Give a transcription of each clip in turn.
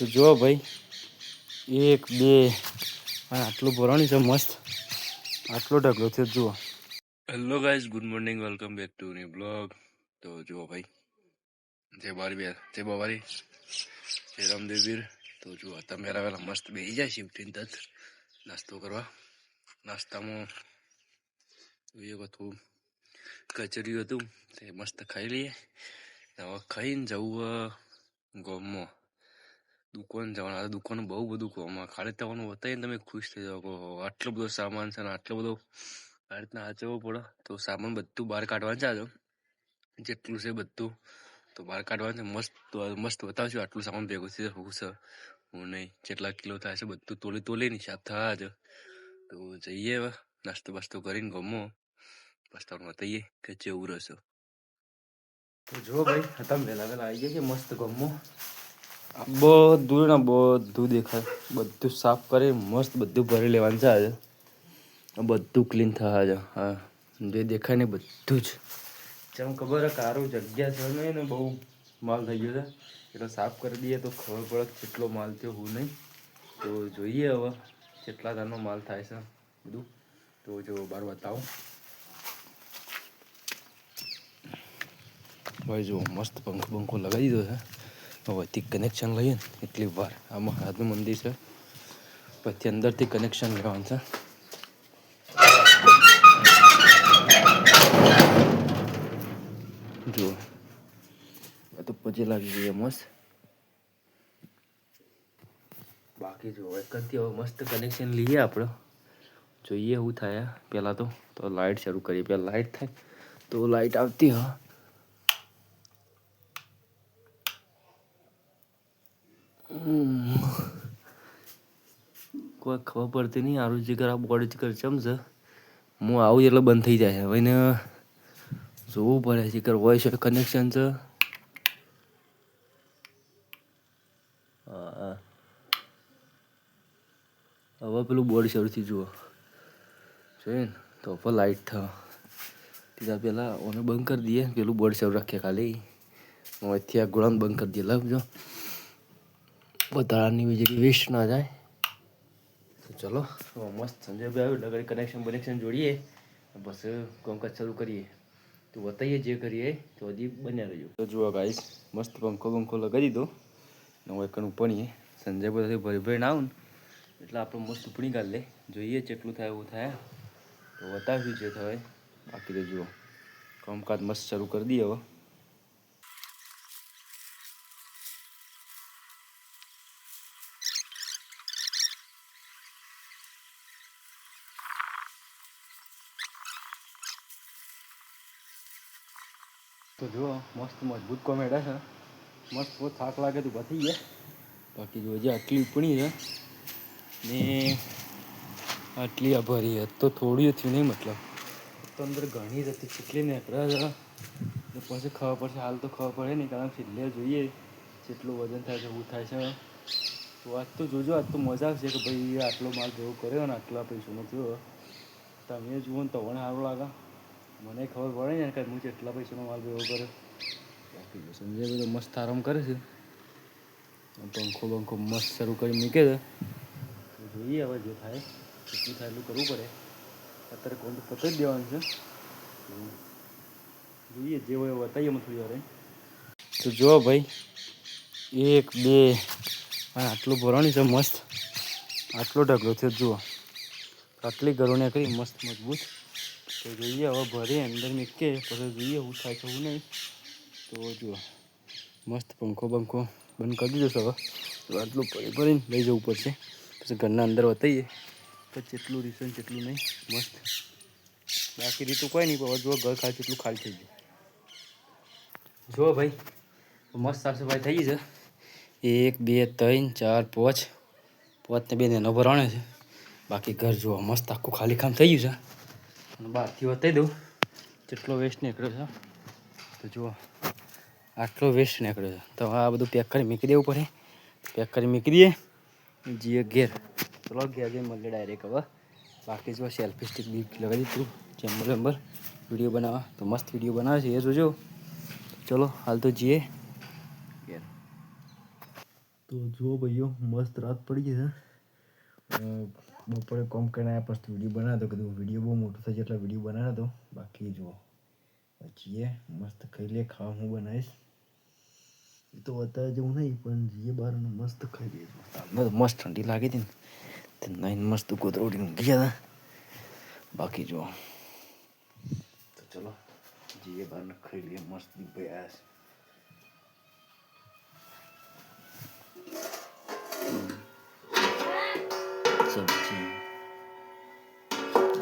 તો જુઓ ભાઈ, એક, બે આટલું ભરણી છે, મસ્ત. આટલો ઢગલો થયો જુઓ. Hello guys good morning welcome back to new blog તો જુઓ ભાઈ, જય બારી બે જય બાવારી જય રામદેવીર તો જુઓ, તમે વહેલા વહેલા મસ્ત બેસી જાય શિફ્ટીન તજ નાસ્તો કરવા. નાસ્તામાં જોઈએ બધું કચરિયું હતું, તે મસ્ત ખાઈ લઈએ. ખાઈને જવું ગોમમાં. દુકાન જવાના દુકાન બહુ બધું કોમાં ખાલી તમારું બતાવીને તમે ખુશ થઈ જાઓ આટલો બધો સામાન છે ને આટલો બધો આ રીતના સાચવવો પડે તો સામાન બધું બહાર કાઢવાનું ચાલો જેટલું છે બધું તો બહાર કાઢવાનું છે મસ્ત મસ્ત બતાવશું આટલું સામાન ભેગું છે હું છે હું નહીં જેટલા કિલો થાય છે બધું તોલી તોલી ની સાફ થવા જ તો જઈએ હવે નાસ્તો બાસ્તો કરીને ગમો બસ તમને બતાવીએ કે જેવું રહેશે જો ભાઈ ખતમ વહેલા વહેલા આવી ગયા છે મસ્ત ગમો બધું ને બધું દેખાય. બધું સાફ કરી મસ્ત બધું ભરી લેવાનું છે આજે. બધું ક્લીન થવા છે હા. જે દેખાય ને બધું જ. જેમ ખબર કારું જગ્યા છે નહીં ને બહુ માલ થઈ ગયો છે. એટલે સાફ કરી દઈએ તો ખબર પડે કેટલો માલ થયો હું નહીં. તો જોઈએ હવે કેટલા તારનો માલ થાય છે બધું. તો જો બાર બતાવું. ભાઈ જો મસ્ત પંખો પંખો લગાવી દીધો છે. હવેથી કનેક્શન લઈએ ને, એટલી વાર. આ મહારાજનું મંદિર છે. પછી અંદરથી કનેક્શન લેવાનું છે. જુઓ. આ તો પછી લાગી ગઈ મસ્ત. બાકી જો એકથી હવે મસ્ત કનેક્શન લઈએ આપણે. જોઈએ એવું થાય પહેલાં તો તો લાઇટ શરૂ કરીએ. પહેલાં લાઇટ થાય, તો લાઇટ આવતી, હા. કોઈ ખબર પડતી નહીં. આરું જીગર આ બોડી જીગર છે હું આવું એટલે બંધ થઈ જાય. હવે એને જોવું પડે જીગર વોઇસ કનેક્શન છે. હવે પેલું બોર્ડ શરૂથી જુઓ. જોઈએ ને? તો પણ લાઇટ થવા. ત્યાં પહેલાં ઓને બંધ કરી દઈએ. પેલું બોર્ડ શરૂ રાખીએ ખાલી. હું અહીંથી આ ગોળાને બંધ કરી દઈએ. લખજો વધારાની વીજળી વેસ્ટ ના જાય. તો ચલો. મસ્ત સંજયભાઈ આવ્યું એટલે કનેક્શન બનેક્શન જોડીએ. બસ કામકાજ શરૂ કરીએ. તો બતાવીએ જે કરીએ, તો હજી બન્યા રહેજો. તો જુઓ ગાઈસ મસ્ત પંખો પંખો લગાવી દો. ને હું એકણ ઉપણીએ સંજયભાઈ ભરી ભરીને આવું ને. એટલે આપણે મસ્ત ઉપણી કાઢ લે. જોઈએ જેટલું થાય એવું થાય. તો વતાવ્યું જે થાય. બાકી તો જુઓ. કામકાજ મસ્ત શરૂ કરી દઈએ હવે. તો જુઓ, મસ્ત મજબૂત કોમેડા છે. મસ્ત બહુ થાક લાગે તો પતી ગયા. બાકી જો જે આટલી ઉપણી છે. ને આટલી આભારી ભરી હતી તો થોડી હતી નહીં, મતલબ. તો અંદર ઘણી જ હતી. કેટલી નીકળે છે. પછી ખબર પડશે, હાલ તો ખબર પડે નહીં, કારણ છેલ્લે જોઈએ જેટલું વજન થાય છે, એવું થાય છે. તો આજ તો જોજો, આજ તો મજા આવશે કે ભાઈ, આટલો માલ જેવો કર્યો ને આટલા પૈસાનો થયો. તમે જુઓ ને તમને સારું લાગે. મને ખબર પડે ને કે હું કેટલા પૈસાનો માલ ભેગો કર્યો. બાકી સંજય સંજયભાઈ મસ્ત આરામ કરે છે. પંખો બંખો મસ્ત શરૂ કરી મૂકે છે. તો જોઈએ હવે જે થાય કેટલું થાય એટલું કરવું પડે. અત્યારે કોણ તો પતી દેવાનું છે. જોઈએ જે હોય બતાવીએ અમે થોડી વાર. તો જુઓ ભાઈ એક બે અને આટલું ભરણી છે મસ્ત. આટલો ઢગલો થયો જુઓ. આટલી ગરોણે કરી મસ્ત મજબૂત. તો જોઈએ, હવે ભરે અંદર નીકળે પછી જોઈએ, હું થાય છે, હું નહીં. તો જુઓ મસ્ત પંખો બંખો બંધ કરી દીધો છે હવે. તો આટલું ભરી ભરીને લઈ જવું પડશે. પછી ઘરના અંદર બતાવીએ. તો જેટલું રીસન જેટલું નહીં. મસ્ત. બાકી રીતું કોઈ નહીં, પણ જુઓ ઘર ખાલી કેટલું ખાલી થઈ ગયું. જુઓ ભાઈ, મસ્ત સાફ સફાઈ થઈ ગઈ છે. એક, બે, ત્રણ, ચાર, પાંચ. પાંચને બે ને એનો ભરાણે છે. બાકી ઘર જુઓ મસ્ત આખું ખાલી ખામ થઈ ગયું છે. અને બહારથી વતાવી દઉં. જેટલો વેસ્ટ નીકળ્યો છે. તો જુઓ આટલો વેસ્ટ નીકળ્યો છે. તો આ બધું પેક કરી મૂકી દેવું પડે. પેક કરી મૂકી દઈએ. જીએ ઘેર. ચલો ઘેર જઈને મળીએ ડાયરેક્ટ હવે. બાકી જો સેલ્ફી સ્ટિક બી લગાવી દીધું. ચેમ્બર વેમ્બર વીડિયો બનાવવા. તો મસ્ત વીડિયો બનાવે છે. એ જોજો. ચલો હાલ તો જઈએ. ઘેર. તો જુઓ ભાઈઓ મસ્ત રાત પડી ગઈ છે. બપોરે કોમ કરીને આવ્યા પછી વીડિયો બનાવ્યો કીધું વીડિયો બહુ મોટો થઈ એટલે વીડિયો બનાવ્યો હતો બાકી જુઓ જઈએ, મસ્ત ખાઈ લે ખાવા હું બનાવીશ. એ તો અત્યારે જેવું નહીં, પણ જઈએ બહાર મસ્ત ખાઈ લઈએ. મસ્ત ઠંડી લાગી હતી ને, તે નાઈને મસ્ત ગોદરોડી ઊંઘી ગયા હતા. બાકી જુઓ તો ચલો, જઈએ બહાર ખાઈ લઈએ, મસ્ત દીપભાઈ આવ્યા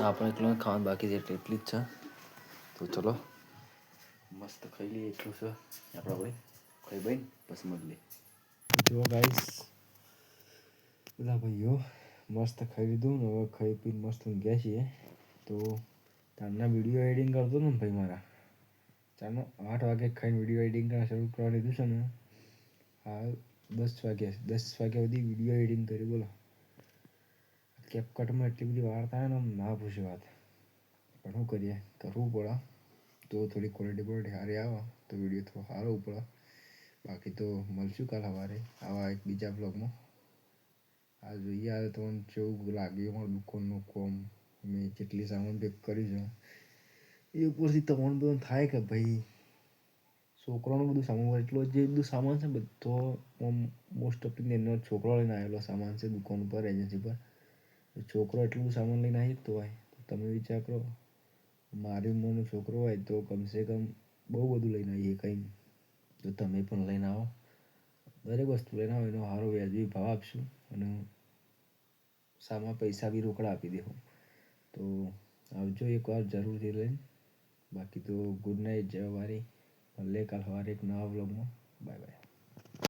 આપણે એકલું ખાવાનું બાકી છે, એટલે જ છે. તો ચલો. મસ્ત ખાઈ લઈએ, એટલું છે. આપણા ભાઈ ખાઈ ભાઈ પછી મળીએ જો ગાઈસ બધા ભાઈઓ, મસ્ત ખાઈ લીધું ને હવે ખાઈ પીને મસ્ત ગયા છીએ. તો તારના વીડિયો એડિટિંગ કરતો ને ભાઈ મારા. ચાલો આઠ વાગે ખાઈને વીડિયો એડિટિંગ કરવા શરૂ કરવા લીધું છે ને. હાલ દસ વાગ્યા દસ વાગ્યા સુધી વીડિયો એડિટિંગ કર્યું, બોલો. કેપકટમાં એટલી બધી વાર થાય ને, આમ ના પૂછી વાત. પણ શું કરીએ? કરવું પડે. તો થોડી ક્વોલિટી ક્વોલિટી સારી આવે, તો વીડિયો થોડો સારો પડે બાકી તો મળશું કાલ સવારે, આવા એક બીજા બ્લોગમાં આ જોઈએ આજે તમને કેવું લાગ્યું અમારું દુકાનનું કોમ, મેં જેટલી સામાન પેક કર્યું છે. એ ઉપરથી તમને બધું થાય કે ભાઈ છોકરાનું બધું સામાન એટલો જે બધું સામાન છે બધો મોસ્ટ ઓફ એનો છોકરો લઈને આવેલો સામાન છે દુકાન ઉપર એજન્સી પર છોકરો એટલું સામાન લઈને આવી જતો હોય. તો તમે વિચાર કરો, મારી ઉંમરનો છોકરો હોય તો કમસે કમ બહુ બધું લઈને આવીએ કંઈ. તો તમે પણ લઈને આવો. દરેક વસ્તુ લઈને આવો, એનો સારો વ્યાજબી ભાવ આપશું અને સામા પૈસા બી રોકડા આપી દેવું તો આવજો એકવાર જરૂરથી લઈને. બાકી તો ગુડ નાઇટ જય મળીએ કાલ સવારે એક નવા બ્લોગમાં બાય બાય